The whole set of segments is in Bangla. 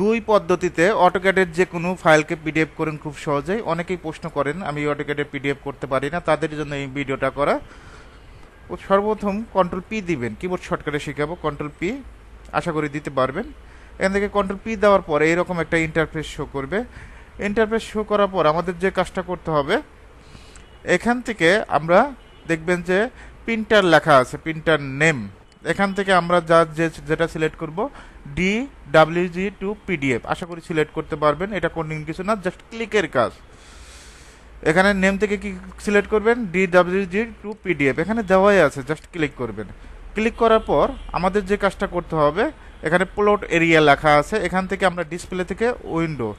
দুই পদ্ধতিতে অটোক্যাডের যে কোনো ফাইলকে পিডিএফ করেন খুব সহজেই। অনেকেই প্রশ্ন করেন, আমি অটোক্যাডে পিডিএফ করতে পারি না, তাদের জন্য এই ভিডিওটা করা। সর্বপ্রথম কন্ট্রোল পি দিবেন কিবোর্ড শর্টকাটে শেখাবো কন্ট্রোল পি আশা করি দিতে পারবেন। এখান থেকে কন্ট্রোল পি দেওয়ার পরে এরকম একটা ইন্টারফেস শো করবে। ইন্টারফেস শো করার পর আমাদের যে কাজটা করতে হবে, এখান থেকে আমরা দেখবেন যে প্রিন্টার লেখা আছে প্রিন্টার নেম এখান থেকে আমরা যা যে যেটা সিলেক্ট করব D W G to PDF আশা করি সিলেক্ট করতে পারবেন, এটা কোন কিছু না, জাস্ট ক্লিকের কাজ। এখানে নেম থেকে কি সিলেক্ট করবেন? ডি ডাব্লিউজি টু পিডিএফ এখানে দেওয়াই আছে, জাস্ট ক্লিক করবেন। ক্লিক করার পর আমাদের যে কাজটা করতে হবে, এখানে প্লট এরিয়া লেখা আছে, এখান থেকে আমরা ডিসপ্লে থেকে উইন্ডো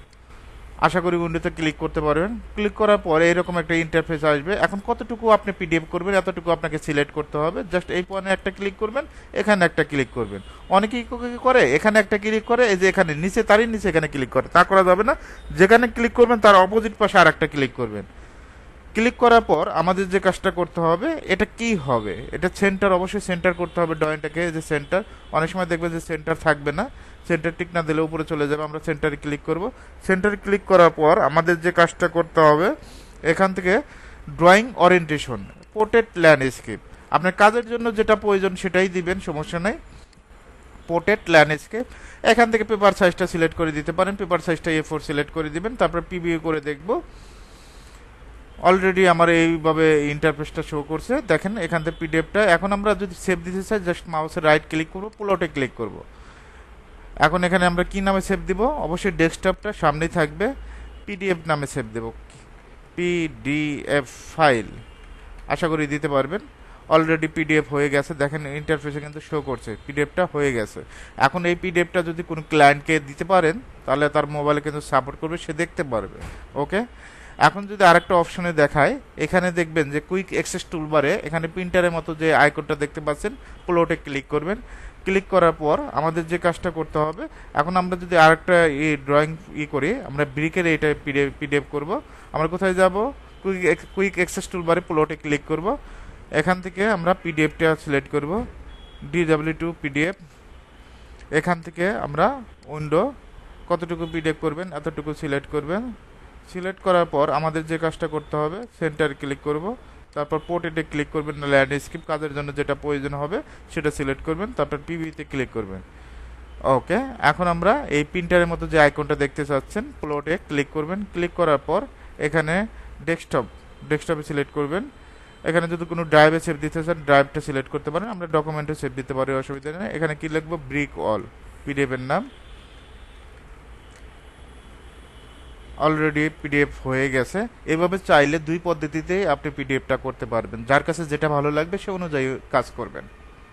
আশা করি উইন্ডোতে ক্লিক করতে পারবেন। ক্লিক করার পরে এরকম একটা ইন্টারফেস আসবে। এখন কতটুকু আপনি পিডিএফ করবেন, এতটুকু আপনাকে সিলেক্ট করতে হবে। জাস্ট এই পয়েন্টে একটা ক্লিক করবেন, এখানে একটা ক্লিক করবেন। অনেকে কী করে, এখানে একটা ক্লিক করে, এই যে এখানে নিচে, তারই নিচে এখানে ক্লিক করে। তা করা যাবে না। যেখানে ক্লিক করবেন, তার অপোজিট পাশে আর একটা ক্লিক করবেন। ক্লিক করার পর আমাদের যে কাজটা করতে হবে, এটা কি হবে? এটা সেন্টার অবশ্যই সেন্টার করতে হবে ড্রয়িংটাকে যে সেন্টার অনেক সময় দেখবেন যে সেন্টার থাকবে না। সেন্টার ঠিক না দিলে উপরে চলে যাবে, আমরা সেন্টারে ক্লিক করব। সেন্টারে ক্লিক করার পর আমাদের যে কাজটা করতে হবে, এখান থেকে ড্রয়িং ওরিয়েন্টেশন পোর্ট্রেট ল্যান্ডস্কেপ আপনার কাজের জন্য যেটা প্রয়োজন সেটাই দিবেন, সমস্যা নেই। পোর্ট্রেট ল্যান্ডস্কেপ এখান থেকে পেপার সাইজটা সিলেক্ট করে দিতে পারেন পেপার সাইজটা এ ফোর সিলেক্ট করে দিবেন, তারপর পিবিএ করে দেখব। অলরেডি আমার এইভাবে ইন্টারফেসটা শো করছে। দেখেন, এখান থেকে পিডিএফটা এখন আমরা যদি সেভ দিতে চাই জাস্ট মাউসের রাইট ক্লিক করব প্লটে ক্লিক করব। এখন এখানে আমরা কি নামে সেভ দিব? অবশ্যই ডেস্কটপটা সামনেই থাকবে। পিডিএফ নামে সেভ দেব। পিডিএফ ফাইল আশা করি দিতে পারবেন। অলরেডি পিডিএফ হয়ে গেছে। দেখেন ইন্টারফেসে কিন্তু শো করছে। পিডিএফটা হয়ে গেছে। এখন এই পিডিএফটা যদি কোনো ক্লায়েন্টকে দিতে পারেন, তাহলে তার মোবাইলে কিন্তু সাপোর্ট করবে, সে দেখতে পারবে। ওকে এখন যদি আরেকটা অপশনে দেখায় এখানে দেখবেন যে কুইক অ্যাক্সেস টুলবারে এখানে প্রিন্টারের মতো যে আইকনটা দেখতে পাচ্ছেন প্লটে ক্লিক করবেন। ক্লিক করার পর আমাদের যে কাজটা করতে হবে, এখন আমরা যদি আরেকটা ই ড্রয়িং ই করি, আমরা ব্রিকের এটা পিডিএফ পিডিএফ করব। আমরা কোথায় যাব? কুইক কুইক অ্যাক্সেস টুলবারে প্লটে ক্লিক করব। এখান থেকে আমরা পিডিএফটা সিলেক্ট করব। ডিডাব্লিউ টু পিডিএফ এখান থেকে আমরা উইন্ডো কতটুকু পিডিএফ করবেন, এতটুকু সিলেক্ট করবেন। সিলেক্ট করার পর আমাদের যে কাজটা করতে হবে, সেন্টার ক্লিক করব। তারপর পোর্টেটে ক্লিক করবেন ল্যান্ডস্কেপ কাজের জন্য যেটা প্রয়োজন হবে, সেটা সিলেক্ট করবেন, তারপর পিভিতে ক্লিক করবেন। ওকে এখন আমরা এই প্রিন্টারের মতো যে আইকনটা দেখতে চাচ্ছেন প্লটে ক্লিক করবেন। ক্লিক করার পর এখানে ডেস্কটপ ডেস্কটপে সিলেক্ট করবেন। এখানে যদি কোনো ড্রাইভে সেভ দিতে চান ড্রাইভটা সিলেক্ট করতে পারেন। আমরা ডকুমেন্টে সেভ দিতে পারি, অসুবিধা নেই। এখানে কি লিখব? ব্রিক অল পিডিএফের নাম। অলরেডি পিডিএফ হয়ে গেছে। এভাবে চাইলে দুই পদ্ধতিতেই আপনি পিডিএফটা করতে পারবেন। যার কাছে যেটা ভালো লাগবে সে অনুযায়ী কাজ করবেন।